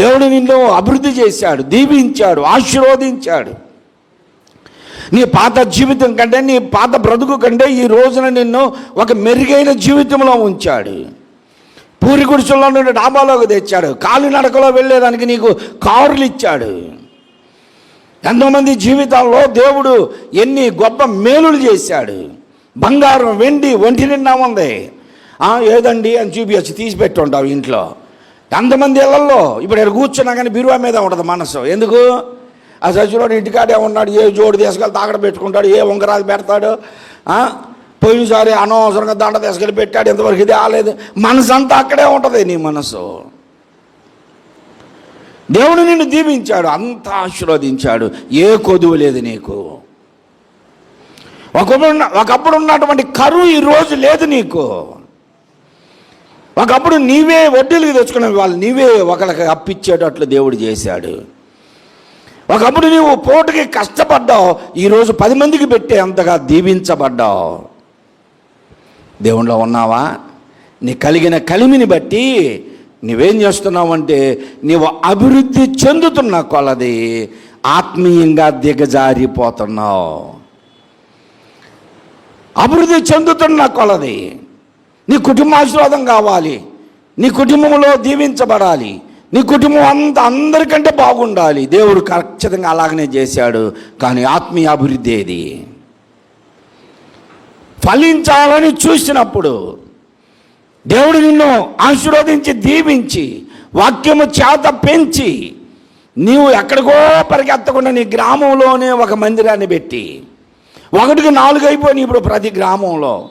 దేవుడు నిన్ను అభివృద్ధి చేశాడు దీవించాడు ఆశీర్వదించాడు. నీ పాత జీవితం కంటే నీ పాత బ్రతుకు కంటే ఈ రోజున నిన్ను ఒక మెరుగైన జీవితంలో ఉంచాడు. పూరి గుడిసెల్లో నుండి డాబాలోకి తెచ్చాడు. కాలినడకలో వెళ్ళేదానికి నీకు కారులు ఇచ్చాడు. ఎంతోమంది జీవితాల్లో దేవుడు ఎన్ని గొప్ప మేలులు చేశాడు. బంగారం వెండి ఒంటి నిండా ఉంది ఏదండి అని చూపించచ్చు తీసి పెట్టుంటావు ఇంట్లో. ఎంతమంది ఇళ్ళలో ఇప్పుడు ఇక్కడ కూర్చున్నా కానీ బీరువా మీద ఉంటుంది మనసు. ఎందుకు? ఆ సచివుడు ఇంటికాడే ఉన్నాడు ఏ జోడు తీసుకెళ్ళి తాగడ పెట్టుకుంటాడు ఏ ఉంగరాలు పెడతాడు పోయినసారి అనవసరంగా దండ తీసుకెళ్ళి పెట్టాడు ఇంతవరకు ఇది ఆలేదు. మనసు అంతా అక్కడే ఉంటుంది నీ మనసు. దేవుడు నిన్ను దీవించాడు అంత ఆశీర్వదించాడు ఏ కొదువు లేదు నీకు. ఒకప్పుడు ఉన్న- ఒకప్పుడు ఉన్నటువంటి కరువు ఈ రోజు లేదు నీకు. ఒకప్పుడు నీవే వడ్డీలకి తెచ్చుకునే వాళ్ళు నీవే ఒకరికి అప్పిచ్చేటట్లు దేవుడు చేశాడు. ఒకప్పుడు నీవు పూటకి కష్టపడ్డావు ఈరోజు పది మందికి పెట్టే అంతగా దీవించబడ్డావు. దేవుణ్ణిలో ఉన్నావా? నీ కలిగిన కలిమిని బట్టి నువ్వేం చేస్తున్నావు అంటే నీవు అభివృద్ధి చెందుతున్న కొలది ఆత్మీయంగా దిగజారిపోతున్నావు. అభివృద్ధి చెందుతున్న కొలది. నీ కుటుంబాశీర్వాదం కావాలి. నీ కుటుంబంలో దీవించబడాలి. నీ కుటుంబం అంత అందరికంటే బాగుండాలి. దేవుడు ఖచ్చితంగా అలాగనే చేశాడు. కానీ ఆత్మీయ అభివృద్ధి ఏది? ఫలించాలని చూసినప్పుడు దేవుడు నిన్ను ఆశీర్వదించి దీవించి వాక్యము చేత పెంచి నీవు ఎక్కడికో పరిగెత్తకుండా నీ గ్రామంలోనే ఒక మందిరాన్ని పెట్టి ఒకటికి నాలుగు అయిపోయినాయి ఇప్పుడు ప్రతి గ్రామంలో.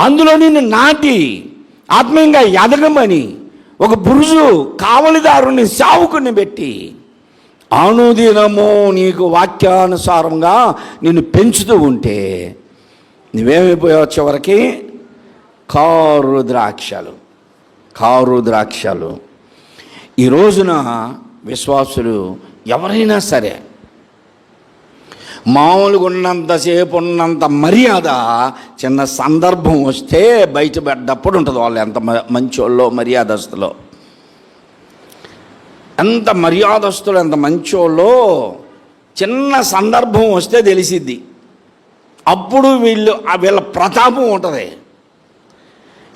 అందులో నిన్ను నాటి ఆత్మీయంగా ఎదగమని ఒక బురుజు కావలిదారుని సావుకుని పెట్టి అనుదినము నీకు వాక్యానుసారంగా నిన్ను పెంచుతూ ఉంటే నువ్వేమైపోయావు చివరికి? కారు ద్రాక్షలు కారు ద్రాక్షలు. ఈ రోజున విశ్వాసులు ఎవరైనా సరే మామూలుగా ఉన్నంతసేపు ఉన్నంత మర్యాద చిన్న సందర్భం వస్తే బయటపడ్డప్పుడు ఉంటుంది వాళ్ళు ఎంత మంచోళ్ళో మర్యాదస్తులో. ఎంత మర్యాదస్తులు ఎంత మంచోళ్ళో చిన్న సందర్భం వస్తే తెలిసిద్ది. అప్పుడు వీళ్ళు వీళ్ళ ప్రతాపం ఉంటుంది.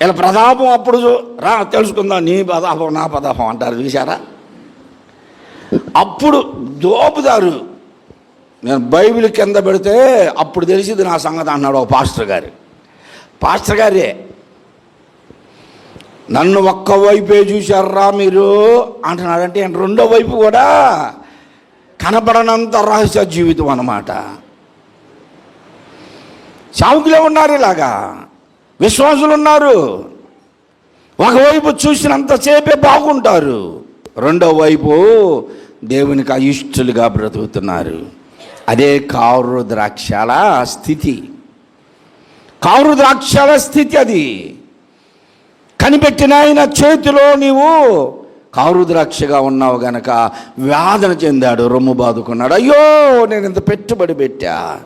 వీళ్ళ ప్రతాపం అప్పుడు చూ- రా తెలుసుకుందాం నీ ప్రతాపం నా ప్రతాపం అంటారు చూసారా అప్పుడు దోపుదారు నేను బైబిల్ కింద పెడితే అప్పుడు తెలిసింది నా సంగతి అన్నాడు ఒక పాస్టర్ గారు. పాస్టర్ గారే నన్ను ఒక్క వైపే చూశారా మీరు? అంటున్నాడంటే రెండో వైపు కూడా కనపడనంత రహస్య జీవితం అన్నమాట. సావుకులే ఉన్నారు ఇలాగా విశ్వాసులు ఉన్నారు. ఒకవైపు చూసినంతసేపే బాగుంటారు. రెండో వైపు దేవునికి అయిష్టులుగా బ్రతుకుతున్నారు. అదే కారు ద్రాక్షల స్థితి. కారు ద్రాక్షల స్థితి అది. కనిపెట్టిన ఆయన చేతిలో నీవు కారు ద్రాక్షగా ఉన్నావు గనక వేదన చెందాడు రొమ్ము బాదుకున్నాడు. అయ్యో నేను ఇంత పెట్టుబడి పెట్టా.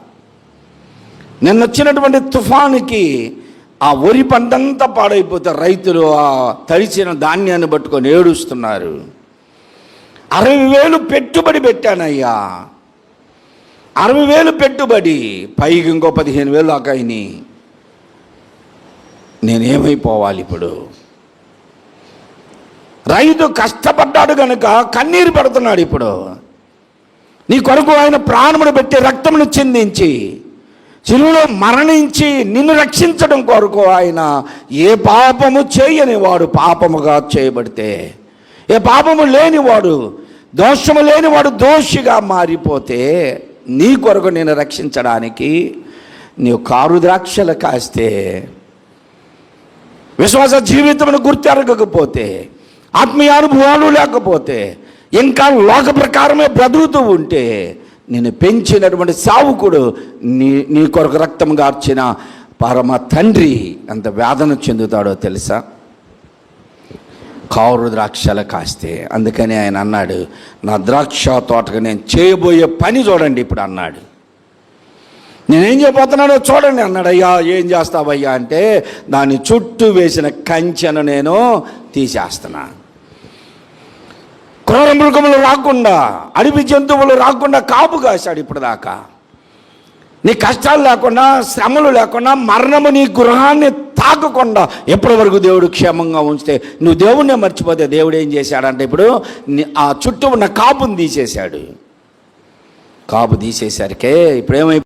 నిన్న వచ్చినటువంటి తుఫానుకి ఆ వరి పంటంతా పాడైపోతే రైతులు ఆ తడిచిన ధాన్యాన్ని పట్టుకొని ఏడుస్తున్నారు. అరవై వేలు పెట్టుబడి పెట్టానయ్యా. అరవై వేలు పెట్టుబడి పైకి ఇంకో పదిహేను వేలు ఆకాయని నేనేమైపోవాలి ఇప్పుడు? రైతు కష్టపడ్డాడు కనుక కన్నీరు పడుతున్నాడు ఇప్పుడు. నీ కొరకు ఆయన ప్రాణమును పెట్టి రక్తమును చిందించి చిరువులో మరణించి నిన్ను రక్షించడం కొరకు ఆయన ఏ పాపము చేయని వాడు పాపముగా చేయబడితే ఏ పాపము లేనివాడు దోషము లేనివాడు దోషిగా మారిపోతే నీ కొరకు నేను రక్షించడానికి నీవు కారు ద్రాక్షలు కాస్తే విశ్వాస జీవితమును గుర్తెరగకపోతే ఆత్మీయ అనుభవాలు లేకపోతే ఇంకా లోక ప్రకారమే బ్రతుకుతూ ఉంటే నేను పెంచినటువంటి సావుకుడు నీ నీ కొరకు రక్తం గార్చిన పరమ తండ్రి అంత వేదన చెందుతాడో తెలుసా? కారు ద్రాక్షలు కాస్తే. అందుకని ఆయన అన్నాడు నా ద్రాక్ష తోటకు నేను చేయబోయే పని చూడండి ఇప్పుడు అన్నాడు. నేనేం చేయబోతున్నాడో చూడండి అన్నాడు. అయ్యా ఏం చేస్తావయ్యా? అంటే దాని చుట్టూ వేసిన కంచెను నేను తీసేస్తున్నా. క్రూర మృగములు రాకుండా అడవి జంతువులు రాకుండా కాపు కాశాడు ఇప్పుడు దాకా. నీ కష్టాలు లేకుండా శ్రమలు లేకుండా మరణము నీ గృహాన్ని తాకకుండా ఎప్పటి వరకు దేవుడు క్షేమంగా ఉంచితే? నువ్వు దేవుణ్ణే మర్చిపోతే దేవుడు ఏం చేశాడంటే ఇప్పుడు ఆ చుట్టూ ఉన్న కాపుని తీసేశాడు. కాపు తీసేసరికే ఇప్పుడేమై